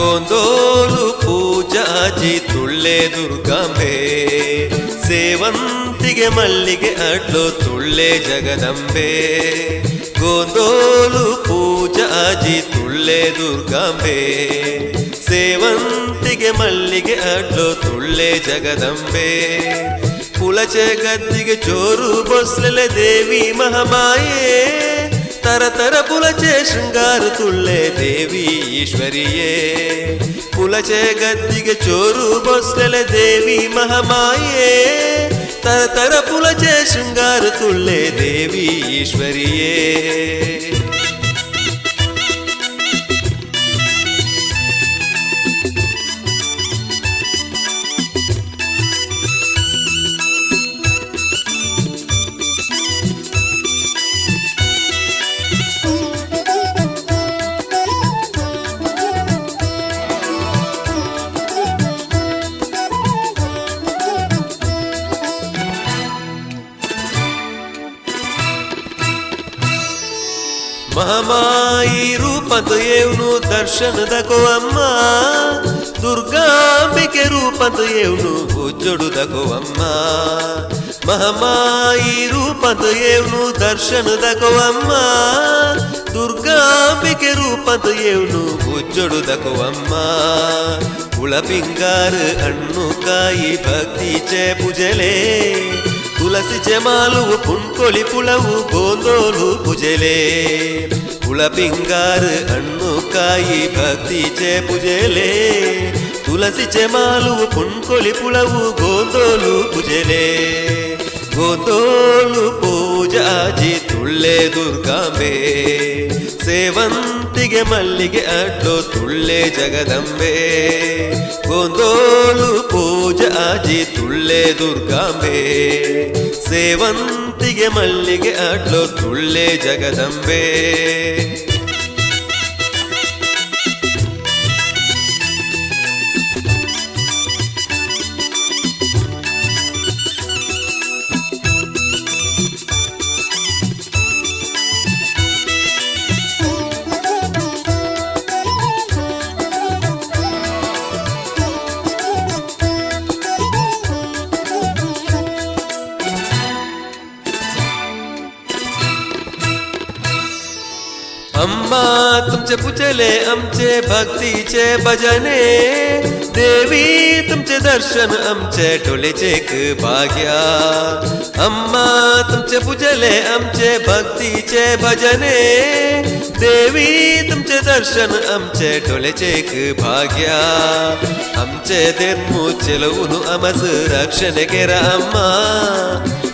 ಗೋಂದೋಲು ಪೂಜಾಜಿ ತುಳ್ಳೆ ದುರ್ಗಾಂಬೆ ಸೇವಂತಿಗೆ ಮಲ್ಲಿಗೆ ಅಡ್ಲು ತುಳ್ಳೆ ಜಗದಂಬೆ ಗೋಂದೋಲು ಪೂಜಾಜಿ ತುಳ್ಳೆ ದುರ್ಗಾಂಬೆ ಸೇವಂತಿಗೆ ಮಲ್ಲಿಗೆ ಅಡ್ಲು ತುಳ್ಳೆ ಜಗದಂಬೆ ಕುಳಚೆ ಗದ್ದಿಗೆ ಚೋರು ಬೊಸ್ಲೆಲೆ ದೇವಿ ಮಹಮಾಯೇ తరతర పులచే శృంగారు తుళ్ళే దేవి ఈశ్వరియే. పులచే గద్దిగ చోరు బొస్సెల దేవి మహమాయే. తరతర పులచే శృంగారు తుళ్ళే దేవి ఈశ్వరియే. ಮಹಮಾಯಿ ರೂಪಂತ ಏವ್ನು ದರ್ಶನದಕೋ ಅಮ್ಮ ದುರ್ಗಾಂಬಿಕೆ ರೂಪಂತ ಏವ್ನು ಉಜ್ಜೊಡುದಕೋ ಅಮ್ಮ ಮಹಮಾಯಿ ರೂಪಂತ ಏವ್ನು ದರ್ಶನದಕೋ ಅಮ್ಮ ದುರ್ಗಾಂಬಿಕೆ ರೂಪಂತ ಏವ್ನು ಉಜ್ಜೊಡುದಕೋ ಅಮ್ಮ ಕುಳಪಿಂಗಾರು ಹಣ್ಣು ಕಾಯಿ ಭಕ್ತಿ ಚೇ ಪೂಜಲೆ ತುಳಸಿ ಜಮಾಲುವು ಪುಣ್ಕೊಳಿ ಪುಳವು ಗೋಂದೋಲು ಪುಜೆಲೆ ಪುಳಪಿಂಗಾರು ಹಣ್ಣು ಕಾಯಿ ಭಕ್ತಿ ಚೆ ಪುಜೆಲೆ ತುಳಸಿ ಜಮಾಲುವು ಪುಣ್ಕೊಳಿ ಪುಳವು ಗೋಂದೋಲು ಪುಜೆಲೆ ಗೋಂದೋಲು ಪೂಜಾಜಿ ತುಳ್ಳೆ ದುರ್ಗಾಂಬೆ ಸೇವನ್ ಸೇವಂತಿಗೆ ಮಲ್ಲಿಗೆ ಅಡ್ಡು ತುಳ್ಳೆ ಜಗದಂಬೆ. ಗೋಂದೋಲು ಪೂಜಾಜಿ ತುಳ್ಳೆ ದುರ್ಗಾಂಬೆ. ಸೇವಂತಿಗೆ ಮಲ್ಲಿಗೆ ಅಡ್ಲು ತುಳ್ಳೆ ಜಗದಂಬೆ. अम्मा तुमचे पूजले आमचे भक्तीचे भजने देवी तुमचे दर्शन आमचे डोळेचे भाग्या अम्मा तुमचे पूजले आमचे भक्तीचे भजने देवी तुमचे दर्शन आमचे डोळेचे भाग्या आमचे देर्मू ಚೆಲುವುನು ಅಮಸ ರಕ್ಷಣೆ ಕೆರ ಅಮ್ಮ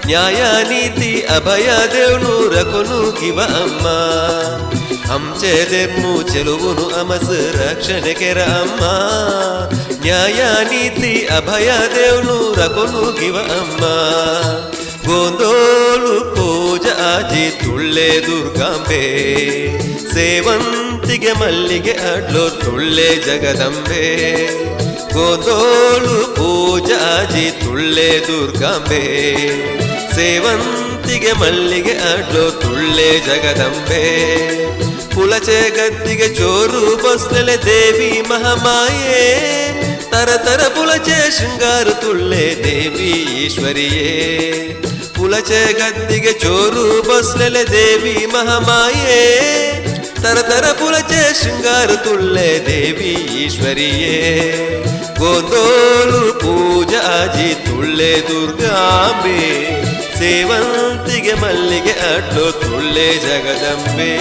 ನ್ಯಾಯ ನೀತಿ ಅಭಯ ದೇವ್ನು ರಕೊನು ಕಿವ ಅಮ್ಮ అంచెదెమ్ము చెలువును అమసు రక్షణకెర అమ్మా న్యాయ నీతి అభయ దేవును రకును గివ అమ్మా ಗೋಂದೋಲು ಪೂಜ ಆಜಿ ತುಳ್ಳೆ ದುರ್ಗಾಂಬೆ ಸೇವಂತಿಗೆ ಮಲ್ಲಿಗೆ ಅಡ್ಲೋ ತುಳ್ಳೆ ಜಗದಂಬೆ ಗೋಂದೋಲು ಪೂಜ ಆಜಿ ತುಳ್ಳೆ ದುರ್ಗಾಂಬೆ ಸೇವಂತಿಗೆ ಮಲ್ಲಿಗೆ ಅಡ್ಲೋ ತುಳ್ಳೆ ಜಗದಂಬೆ ಪುಳಚೆ ಗದ್ದಿಗೆ ಚೋರು ಬಸ್ನೆಲೆ ದೇವಿ ಮಹಮಾಯೇ ತರತರ ಪುಳಚೆ ಶೃಂಗಾರು ತುಳ್ಳೆ ದೇವಿ ಈಶ್ವರಿಯೇ ಪುಳಚೆ ಗದ್ದಿಗೆ ಚೋರು ಬಸ್ನೆಲೆ ದೇವಿ ಮಹಮಾಯೇ ತರತರ ಪುಳಚೆ ಶೃಂಗಾರು ತುಳ್ಳೆ ದೇವಿ ಈಶ್ವರಿಯೇ ಗೋಂದೋಲು ಪೂಜಾಜಿ ತುಳ್ಳೆ ದುರ್ಗಾಂಬೆ ಸೇವಂತಿಗೆ ಮಲ್ಲಿಗೆ ಅಡ್ಲು ತುಳ್ಳೆ ಜಗದಂಬೆ